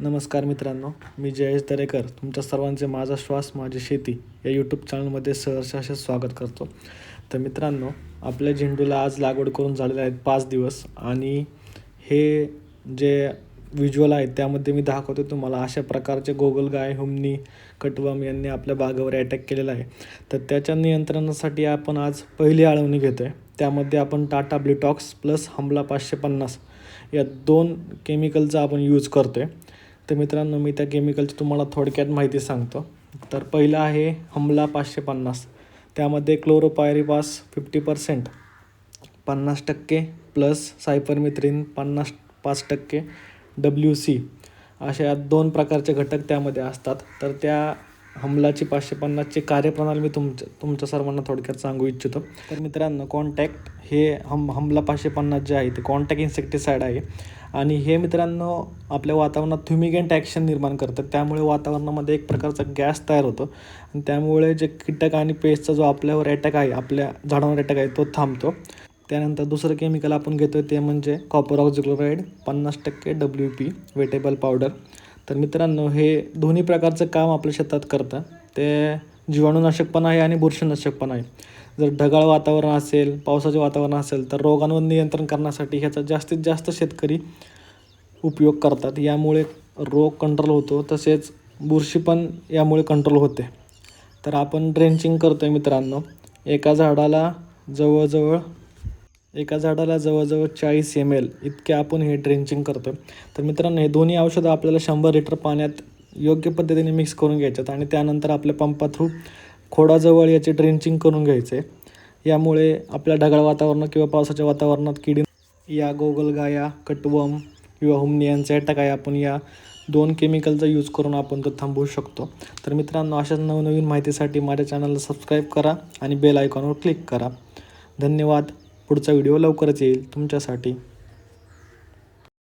नमस्कार मित्रांनो मी जयेश दरेकर. तुमच्या सर्वांचे माझा श्वास माझी शेती या यूट्यूब चॅनलमध्ये सहर्ष असे स्वागत करतो. तर मित्रांनो आपल्या झेंडूला आज लागवड करून झालेले आहेत पाच दिवस आणि हे जे व्हिज्युअल आहेत त्यामध्ये मी दाखवतो तुम्हाला. अशा प्रकारचे गोगलगाय हुमनी कटवम यांनी आपल्या बागेवर अटॅक केलेला आहे. तर त्याच्या नियंत्रणासाठी आपण आज पहिली आळवणी घेतो आहे त्यामध्ये आपण टाटा ब्लिटॉक्स प्लस हमला पाचशे पन्नास या दोन केमिकलचा आपण यूज करतो आहे तर मित्रांनो मी त्या केमिकलची तुम्हाला थोडक्यात माहिती सांगतो. तर पहिलं आहे हमला पाचशे पन्नास. त्यामध्ये क्लोरोपायरिपास फिफ्टी पर्सेंट पन्नास टक्के प्लस सायपरमिथ्रिन पन्नास पाच टक्के डब्ल्यू सी अशा दोन प्रकारचे घटक त्यामध्ये असतात. तर त्या हमलाची पाचशे पन्नासची कार्यप्रणाली मी तुमच्या तुमच्या सर्वांना थोडक्यात सांगू इच्छितो. तर मित्रांनो कॉन्टॅक्ट हे हम हमला पाचशे पन्नास जे आहे ते कॉन्टॅक्ट इन्सेक्टिसाईड आहे. आणि हे मित्रांनो आपल्या वातावरणात फ्युमिगंट ॲक्शन निर्माण करतात. त्यामुळे वातावरणामध्ये एक प्रकारचा गॅस तयार होतो. आणि त्यामुळे जे कीटक आणि पेस्टचा जो आपल्यावर अटॅक आहे आपल्या झाडांवर अटॅक आहे तो थांबतो. त्यानंतर दुसरं केमिकल आपण घेतो ते म्हणजे कॉपर ऑक्झिक्लोराईड पन्नास टक्के डब्ल्यू पी वेटेबल पावडर तर मित्रांनो हे दोन्ही प्रकारचं काम आपल्या शेतात करतं ते जीवाणूनाशक पण आहे आणि बुरशीनाशक पण आहे. जर ढगाळ वातावरण असेल पावसाचे वातावरण असेल तर रोगांवर नियंत्रण करण्यासाठी ह्याचा जास्तीत जास्त शेतकरी उपयोग करतात. यामुळे रोग कंट्रोल होतो तसेच बुरशी पण यामुळे कंट्रोल होते. तर आपण ड्रेंचिंग करतो आहे मित्रांनो. एका झाडाला जवळजवळ एका झाडाला जवळजवळ चाळीस एम एल इतके आपण हे ड्रेंचिंग करतो तर मित्रांनो हे दोन्ही औषधं आपल्याला शंभर लिटर पाण्यात योग्य पद्धतीने मिक्स करून घ्यायच्यात आणि त्यानंतर आपल्या पंपा थ्रू खोडाजवळ याचे ड्रेंचिंग करून घ्यायचे. यामुळे आपल्या ढगाळ वातावरणात किंवा पावसाच्या वातावरणात किडी या गोगलगाया कटवम किंवा हुमणी यांचे अटॅक आहे आपण या दोन केमिकलचा यूज करून आपण तो थांबवू शकतो. तर मित्रांनो अशाच नवनवीन माहितीसाठी माझ्या चॅनलला सबस्क्राईब करा आणि बेल आयकॉनवर क्लिक करा. धन्यवाद. पुढचा व्हिडिओ लवकरच येईल तुमच्यासाठी.